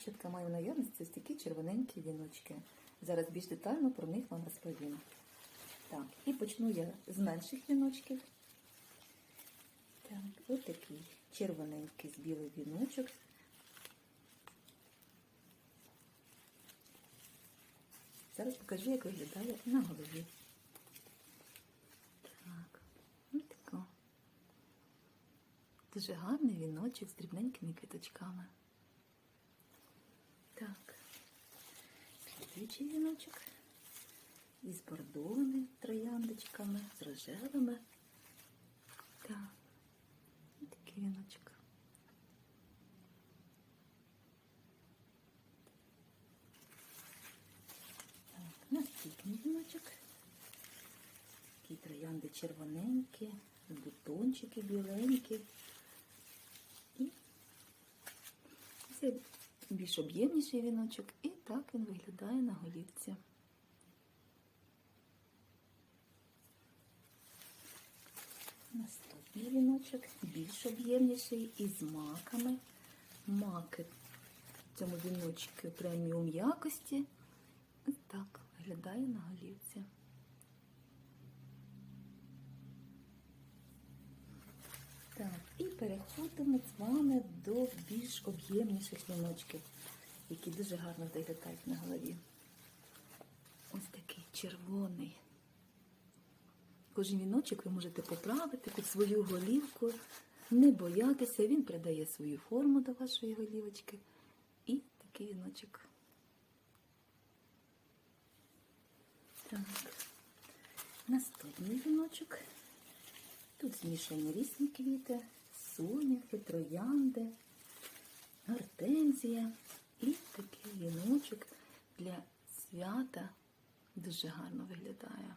Дівчатка маю в наявності ось такі червоненькі віночки. Зараз більш детально про них вам розповім. Так, і почну я з менших віночків. Так, ось такий червоненький з білий віночок. Зараз покажу, як виглядає на голові. Так, ось тако. Дуже гарний віночок з дрібненькими квіточками. Так, слідуючий віночок із бордовими трояндочками, з рожевими. Так, ось такий віночок. Так, наступний віночок. Такі троянди червоненькі, бутончики біленькі. І це більш об'ємніший віночок, і так він виглядає на голівці. Наступний віночок більш об'ємніший із маками. Маки в цьому віночку преміум якості. Так виглядає на голівці. Так, і переходимо з вами до більш об'ємніших віночків, які дуже гарно виглядають на голові. Ось такий червоний. Кожен віночок ви можете поправити під свою голівку, не боятися, він придає свою форму до вашої голівочки. І такий віночок. Так. Наступний віночок. Тут змішані різні квіти, соняхи, троянди, гортензія і такий віночок для свята дуже гарно виглядає.